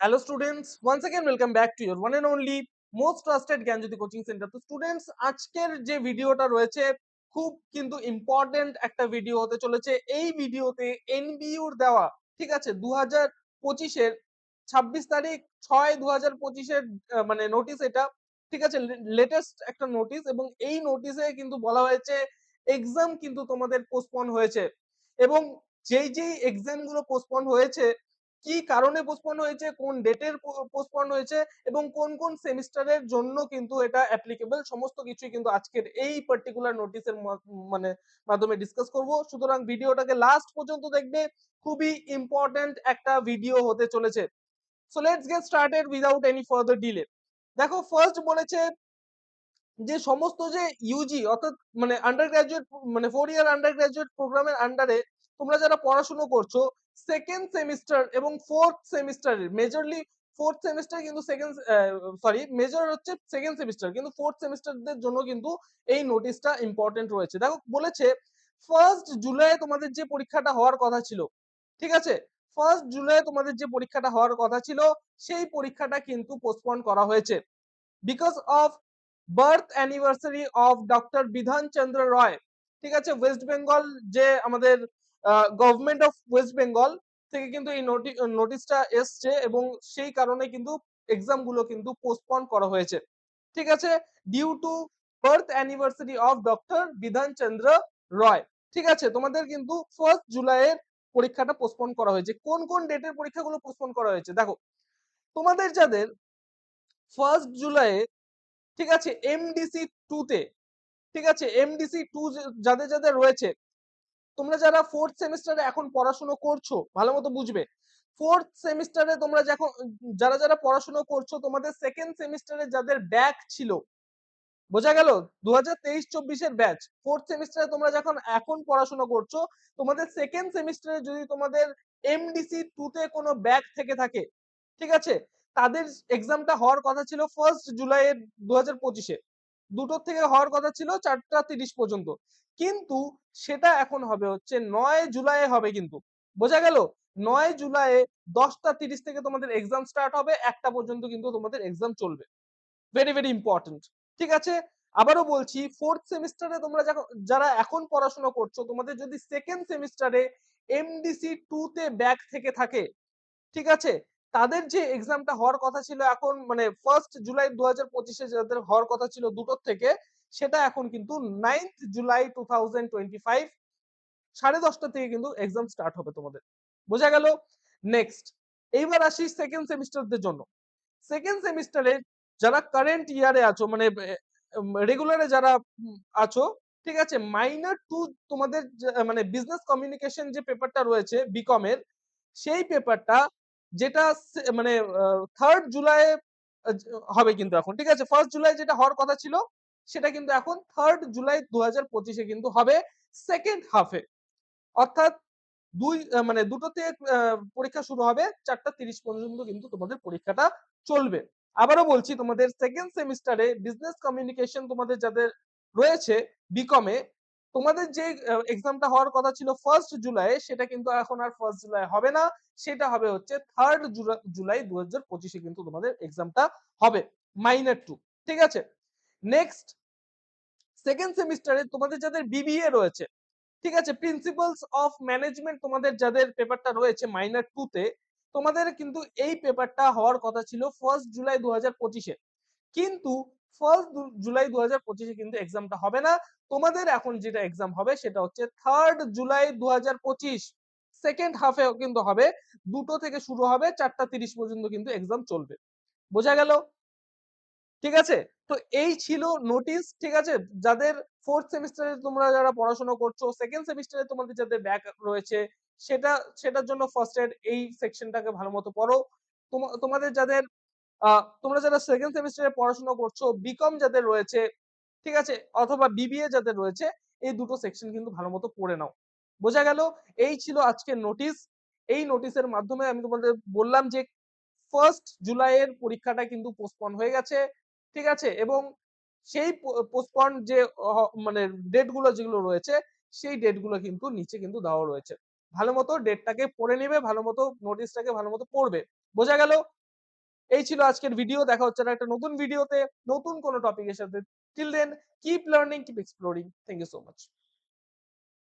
Hello students, once again welcome back to your one and only most trusted Gyanjyoti coaching centre তো students আজকের যে ভিডিওটা রয়েছে খুব কিন্তু ইম্পর্টেন্ট একটা ভিডিও হতে চলেছে। এই ভিডিওতে এনবিইউর দেওয়া ঠিক আছে দু হাজার পঁচিশের ছাব্বিশ তারিখ ছয় দু হাজার পঁচিশের মানে নোটিশ এটা ঠিক আছে লেটেস্ট একটা নোটিশ এবং এই নোটিশে কিন্তু বলা হয়েছে এক্সাম কিন্তু তোমাদের পোস্টপন হয়েছে। এবং যেই যেই এক্সামগুলো পোস্টপন হয়েছে কি কারণে পোস্টপন হয়েছে, কোন ডেটের পোস্টপন হয়েছে এবং কোন কোন সেমিস্টারের জন্য কিন্তু এটা অ্যাপ্লিকেবল সমস্ত কিছুই কিন্তু আজকের এই পার্টিকুলার নোটিশের মানে মাধ্যমে ডিসকাস করব। সুতরাং ভিডিওটাকে লাস্ট পর্যন্ত দেখবে। খুবই ইম্পর্টেন্ট একটা ভিডিও হতে চলেছে। So let's get started without any further delay দেখো ফার্স্ট বলেছে যে সমস্ত যে ইউজি অর্থাৎ মানে আন্ডার গ্রাজুয়েট মানে ফোর ইয়ার আন্ডার গ্রাজুয়েট প্রোগ্রামের আন্ডারে তোমরা যারা পড়াশোনা করছ সেকেন্ড সেমিস্টার এবং ফোর্থ সেমিস্টারের মেজরলি ফোর্থ সেমিস্টার কিন্তু সেকেন্ড সরি মেজর হচ্ছে সেকেন্ড সেমিস্টার কিন্তু ফোর্থ সেমিস্টারদের জন্য কিন্তু এই নোটিশটা ইম্পর্টেন্ট রয়েছে। দেখো, বলেছে ফার্স্ট জুলাই তোমাদের যে পরীক্ষাটা হওয়ার কথা ছিল, ঠিক আছে? ফার্স্ট জুলাই তোমাদের যে পরীক্ষাটা হওয়ার কথা ছিল, সেই পরীক্ষাটা কিন্তু পোস্টপন করা হয়েছে। Because of birth anniversary of doctor Bidhan Chandra Roy, ঠিক আছে? ওয়েস্ট বেঙ্গল যে আমাদের গভর্নমেন্ট অফ ওয়েস্ট বেঙ্গল থেকে কিন্তু এই নোটিশটা এসছে এবং সেই কারণে কিন্তু এক্সামগুলো কিন্তু পোস্টপন করা হয়েছে। ঠিক আছে? Due to birth anniversary of doctor Bidhan Chandra Roy. ঠিক আছে? তোমাদের কিন্তু ফার্স্ট জুলাইয়ের পরীক্ষাটা পোস্টপন করা হয়েছে। কোন কোন ডেটের পরীক্ষাগুলো পোস্টপন করা হয়েছে? দেখো, তোমাদের যাদের ফার্স্ট জুলাইয়ে ঠিক আছে? এমডিসি টু তে, ঠিক আছে? এমডিসি টু যাদের যাদের রয়েছে তোমরা যারা ফোর্থ সেমিস্টারে এখন পড়াশোনা করছ, ভালো মতো বুঝবে। ফোর্থ সেমিস্টারে তোমরা যখন যারা যারা পড়াশোনা করছ, তোমাদের সেকেন্ড সেমিস্টারে যাদের ব্যাক ছিল, বোঝা গেল? দু হাজার তেইশ চব্বিশের ব্যাচ ফোর্থ সেমিস্টারে তোমরা যখন এখন পড়াশোনা করছ, তোমাদের সেকেন্ড সেমিস্টারে যদি তোমাদের এমডিসি টু তে কোনো ব্যাক থেকে থাকে, ঠিক আছে? তাদের এক্সামটা হওয়ার কথা ছিল ফার্স্ট জুলাই দু হাজার পঁচিশে। দুটোর থেকে হওয়ার কথা ছিল চারটা তিরিশ পর্যন্ত। কিন্তু সেটা এখন হবে হচ্ছে নয় জুলাই হবে কিন্তু। বোঝা গেল? নয় জুলাই দশটা তিরিশ থেকে তোমাদের এক্সাম স্টার্ট হবে, একটা পর্যন্ত কিন্তু তোমাদের এক্সাম চলবে। ভেরি ভেরি ইম্পর্টেন্ট ঠিক আছে? আবারও বলছি ফোর্থ সেমিস্টারে তোমরা যারা এখন পড়াশোনা করছ, তোমাদের যদি সেকেন্ড সেমিস্টারে এমডিসি টু তে ব্যাক থেকে থাকে, ঠিক আছে? তাদের যে এক্সামটা হওয়ার কথা ছিল এখন মানে ফার্স্ট জুলাই দু হাজার পঁচিশে যাদের হওয়ার কথা ছিল দুটোর থেকে সেটা এখন কিন্তু ninth July two thousand twenty five সাড়ে দশটা থেকে কিন্তু এক্সাম স্টার্ট হবে তোমাদের। বোঝা গেল? নেক্সট এইবার আসি সেকেন্ড সেমিস্টারদের জন্য। সেকেন্ড সেমিস্টারে যারা কারেন্ট ইয়ারে আছো মানে রেগুলারে যারা আছো, ঠিক আছে? মাইনার টু তোমাদের মানে বিজনেস কমিউনিকেশন যে পেপারটা রয়েছে বিকমের সেই পেপারটা যেটা মানে থার্ড জুলাই হবে কিন্তু এখন, ঠিক আছে? ফার্স্ট জুলাই যেটা হওয়ার কথা ছিল সেটা কিন্তু এখন থার্ড জুলাই দু হাজার পঁচিশে কিন্তু হবে সেকেন্ড হাফে অর্থাৎ দুই মানে দুটোতে পরীক্ষা শুরু হবে, চারটা তিরিশ পর্যন্ত কিন্তু তোমাদের পরীক্ষাটা চলবে। আবারও বলছি, তোমাদের সেকেন্ড সেমিস্টারে বিজনেস কমিউনিকেশন তোমাদের যাদের রয়েছে বিকমে তোমাদের যে এক্সামটা হওয়ার কথা ছিল ফার্স্ট জুলাই সেটা কিন্তু এখন আর ফার্স্ট জুলাই হবে না। সেটা হবে হচ্ছে থার্ড জুলাই দু হাজার পঁচিশে কিন্তু তোমাদের এক্সামটা হবে মাইনার টু ঠিক আছে? নেক্সট সেকেন্ড সেমিস্টারে তোমাদের যাদের বিবিএ রয়েছে, ঠিক আছে? প্রিন্সিপালস অফ ম্যানেজমেন্ট তোমাদের যাদের পেপারটা রয়েছে মাইনার টু তে তোমাদের কিন্তু এই পেপারটা হওয়ার কথা ছিল ফার্স্ট জুলাই দু হাজার পঁচিশে। কিন্তু ফার্স্ট জুলাই দু হাজার পঁচিশে কিন্তু এক্সামটা হবে না। তোমাদের এখন যেটা এক্সাম হবে সেটা হচ্ছে থার্ড জুলাই দু হাজার পঁচিশ। সেকেন্ড হাফে কিন্তু হবে। দুটো থেকে শুরু হবে, চারটা তিরিশ পর্যন্ত কিন্তু এক্সাম চলবে। বোঝা গেল? ঠিক আছে? তো এই ছিল নোটিশ ঠিক আছে? যাদের ফোর্থ সেমিস্টারে তোমরা যারা পড়াশোনা করছ সেকেন্ড সেমিস্টারে তোমাদের যাদের ব্যাক রয়েছে, সেটা, সেটার জন্য ফার্স্ট এড এই সেকশনটাকে ভালো মতো পড়ো। তোমাদের যাদের তোমরা যারা সেকেন্ড সেমিস্টারে পড়াশোনা করছ বিকম যাদের রয়েছে, ঠিক আছে? অথবা বিবিএ যাদের রয়েছে, এই দুটো সেকশন কিন্তু ভালো মতো পড়ে নাও। বোঝা গেল? এই ছিল আজকের নোটিশ এই নোটিশের মাধ্যমে আমি তোমাদের বললাম যে ফার্স্ট জুলাইয়ের পরীক্ষাটা কিন্তু পোস্টপন হয়ে গেছে। ঠিক আছে? এবং সেই পোস্টপন যে মানে ডেটগুলো যেগুলো রয়েছে, সেই ডেটগুলো কিন্তু নিচে কিন্তু দেওয়া রয়েছে। ভালো মতো ডেটটাকে পড়ে নেবে, ভালো মতো নোটিশটাকে ভালো মতো পড়বে। বোঝা গেল? এই ছিল আজকের ভিডিও দেখা হচ্ছে একটা নতুন ভিডিওতে নতুন কোনো টপিকের সাথে। Till then keep learning keep exploring thank you so much